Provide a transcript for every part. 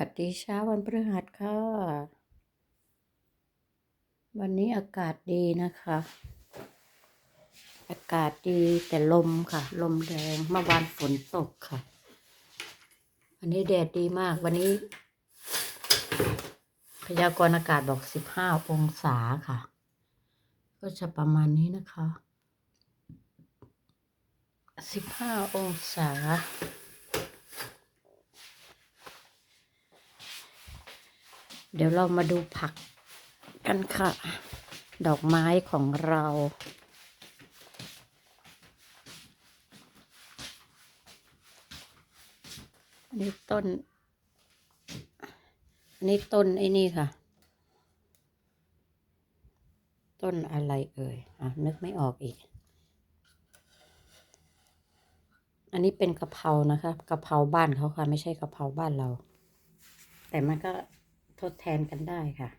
วัสดีเช้าวันพฤหัสค่ะ วันนี้อากาศดีนะคะ อากาศดีแต่ลมค่ะ ลมแรงเมื่อวานฝนตกค่ะ วันนี้แดดดีมาก วันนี้ พยากรณ์อากาศบอกสิบห้าองศาค่ะ ก็จะประมาณนี้นะคะสิบห้าองศา เดี๋ยวเรามาดูผักกันค่ะ ดอกไม้ของเราอันนี้ต้น อันนี้ต้นไอ้นี่ค่ะ ต้นอะไรเอ่ย อะ นึกไม่ออกอีก อันนี้เป็นกะเพรานะคะ กะเพราบ้านเขาค่ะ ไม่ใช่กะเพราบ้านเรา แต่มันก็ ทดแทนกันได้ค่ะ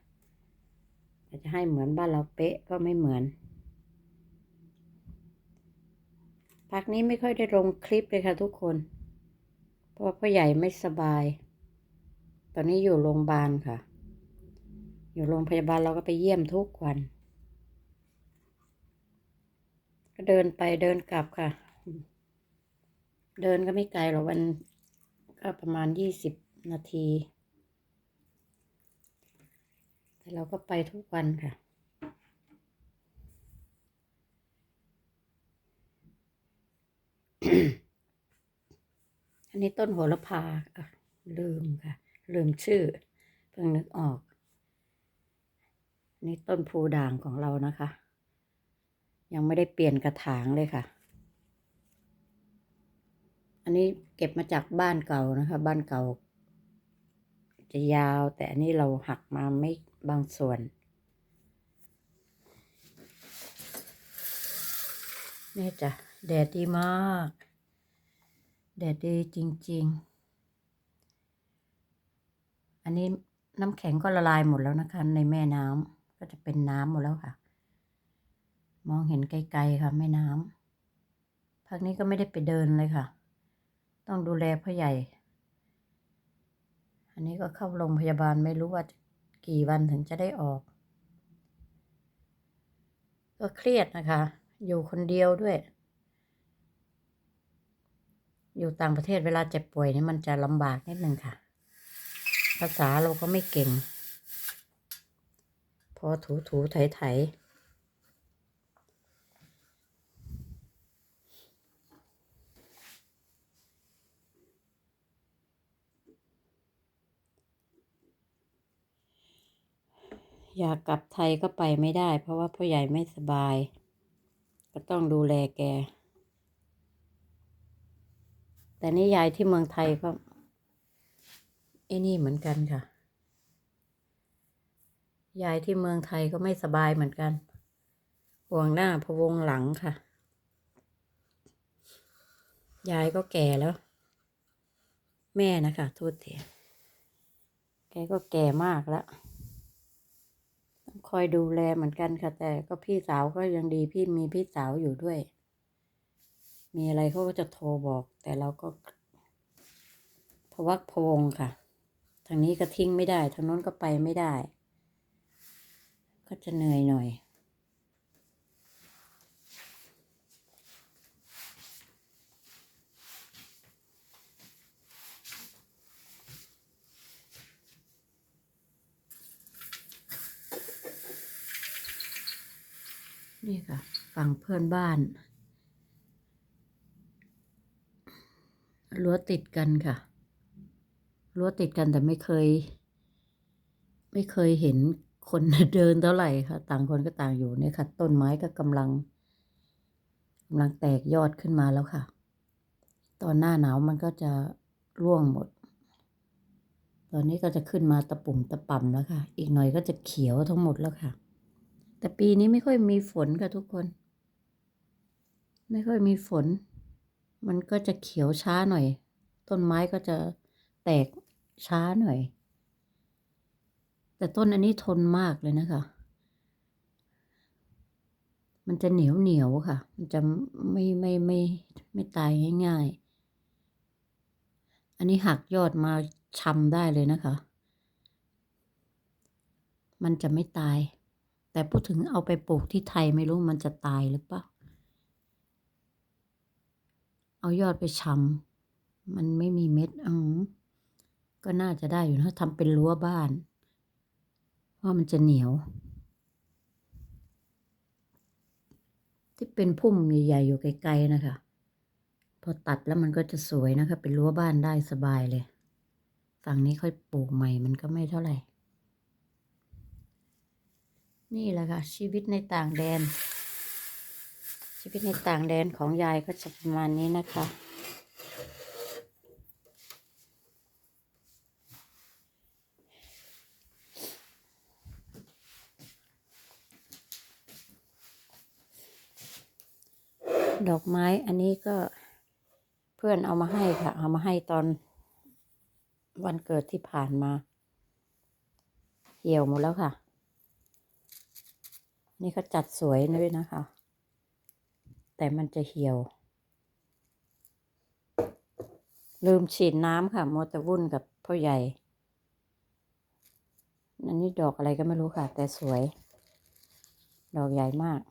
แต่จะให้เหมือนบ้านเราเป๊ะก็ไม่เหมือน พักนี้ไม่ค่อยได้ลงคลิปเลยค่ะทุกคน เพราะว่าพ่อใหญ่ไม่สบาย ตอนนี้อยู่โรงพยาบาลค่ะ อยู่โรงพยาบาลเราก็ไปเยี่ยมทุกวัน ก็เดินไปเดินกลับค่ะ เดินก็ไม่ไกลหรอกวันก็ประมาณยี่สิบนาที แต่เราก็ไปทุกวันค่ะ อันนี้ต้นโหระพาอะลืมค่ะ ลืมชื่อ เพิ่งนึกออกอันนี้ต้นพูด่างของเรานะคะ ยังไม่ได้เปลี่ยนกระถางเลยค่ะ อันนี้เก็บมาจากบ้านเก่านะคะ บ้านเก่าจะยาวแต่อันนี้เราหักมาไม่ บางส่วน นี่จ้ะแดดดีมาก แดดดีจริง ๆ อันนี้น้ำแข็งก็ละลายหมดแล้วนะคะ ในแม่น้ำก็จะเป็นน้ำหมดแล้วค่ะ มองเห็นไกลๆค่ะแม่น้ำพักนี้ก็ไม่ได้ไปเดินเลยค่ะ ต้องดูแลพ่อใหญ่ อันนี้ก็เข้าโรงพยาบาลไม่รู้ว่า กี่วันถึงจะได้ออก ก็เครียดนะคะ อยู่คนเดียวด้วย อยู่ต่างประเทศเวลาเจ็บป่วยนี่มันจะลำบากนิดนึงค่ะ ภาษาเราก็ไม่เก่ง พอถูถูไถไถ อยากกลับไทยก็ไปไม่ได้ เพราะว่าพ่อใหญ่ไม่สบาย ก็ต้องดูแลแก แต่นี่ยายที่เมืองไทยก็ไอ้นี่เหมือนกันค่ะ ยายที่เมืองไทยก็ไม่สบายเหมือนกัน ห่วงหน้าพะวงหลังค่ะ ยายก็แก่แล้ว แม่นะคะโทษทีแกก็แก่มากแล้ว คอยดูแลเหมือนกันค่ะ แต่ก็พี่สาวก็ยังดีพี่มีพี่สาวอยู่ด้วย มีอะไรเขาก็จะโทรบอก แต่เราก็พวักพะวงค่ะ ทางนี้ก็ทิ้งไม่ได้ ทางนู้นก็ไปไม่ได้ ก็จะเหนื่อยหน่อย นี่ค่ะ ฝั่งเพื่อนบ้านรั้วติดกันค่ะรั้วติดกันแต่ไม่เคย ไม่เคยเห็นคนเดินเท่าไหร่ค่ะ ต่างคนก็ต่างอยู่เนี่ยค่ะ ต้นไม้ก็กำลังกำลังแตกยอดขึ้นมาแล้วค่ะ ตอนหน้าหนาวมันก็จะร่วงหมด ตอนนี้ก็จะขึ้นมาตะปุ่มตะป่ำแล้วค่ะ อีกหน่อยก็จะเขียวทั้งหมดแล้วค่ะ แต่ปีนี้ไม่ค่อยมีฝนค่ะทุกคน ไม่ค่อยมีฝน มันก็จะเขียวช้าหน่อย ต้นไม้ก็จะแตกช้าหน่อย แต่ต้นอันนี้ทนมากเลยนะคะ มันจะเหนียวเหนียวค่ะ มันจะไม่ไม่ไม่ไม่ตายง่ายๆ อันนี้หักยอดมาชำได้เลยนะคะ มันจะไม่ตาย แต่พูดถึงเอาไปปลูกที่ไทยไม่รู้มันจะตายหรือเปล่า เอายอดไปชำมันไม่มีเม็ดอืมก็น่าจะได้อยู่นะทำเป็นรั้วบ้านเพราะมันจะเหนียว ที่เป็นพุ่มใหญ่ๆอยู่ไกลๆนะคะ พอตัดแล้วมันก็จะสวยนะคะ เป็นรั้วบ้านได้สบายเลย ฝั่งนี้ค่อยปลูกใหม่มันก็ไม่เท่าไหร่ นี่แหละค่ะ ชีวิตในต่างแดน ชีวิตในต่างแดนของยายก็จะประมาณนี้นะคะดอกไม้อันนี้ก็เพื่อนเอามาให้ค่ะ เอามาให้ตอนวันเกิดที่ผ่านมา เหี่ยวหมดแล้วค่ะ นี่เขาจัดสวยด้วยนะคะ แต่มันจะเหี่ยว ลืมฉีดน้ำค่ะมัวแต่วุ่นกับพ่อใหญ่อันนี้ดอกอะไรก็ไม่รู้ค่ะ แต่สวย ดอกใหญ่มาก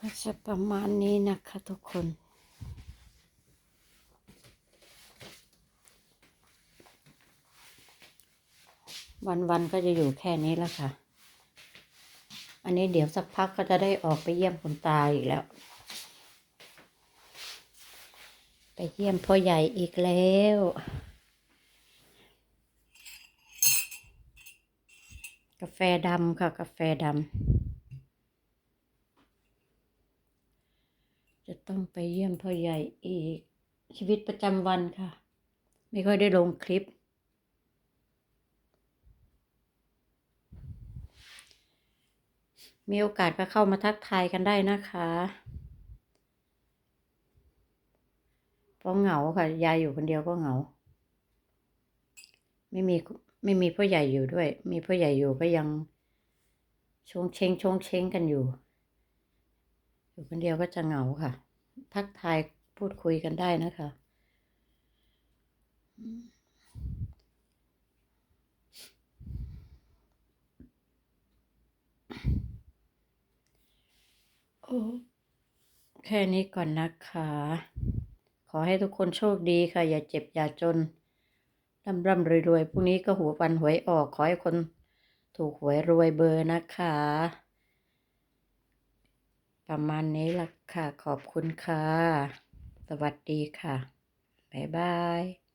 ก็จะประมาณนี้นะคะทุกคน วันๆก็จะอยู่แค่นี้แล้วค่ะ อันนี้เดี๋ยวสักพักก็จะได้ออกไปเยี่ยมคุณตาอีกแล้ว ไปเยี่ยมพ่อใหญ่อีกแล้วกาแฟดำค่ะ กาแฟดำจะต้องไปเยี่ยมพ่อใหญ่อีกชีวิตประจำวันค่ะ ไม่ค่อยได้ลงคลิป มีโอกาสก็เข้ามาทักทายกันได้นะคะเพราะเหงาค่ะยายอยู่คนเดียวก็เหงา ไม่มีไม่มีพ่อใหญ่อยู่ด้วย มีพ่อใหญ่อยู่ก็ยังชงเชงชงเชงกันอยู่ อยู่คนเดียวก็จะเหงาค่ะ ทักทายพูดคุยกันได้นะคะ แค่นี้ก่อนนะคะ ขอให้ทุกคนโชคดีค่ะ อย่าเจ็บอย่าจนร่ำร่ำรวยรวยพรุ่งนี้ก็หัววันหวยออก ขอให้คนถูกหวยรวยเบอร์นะคะ ประมาณนี้ละค่ะ ขอบคุณค่ะ สวัสดีค่ะ บ๊ายบาย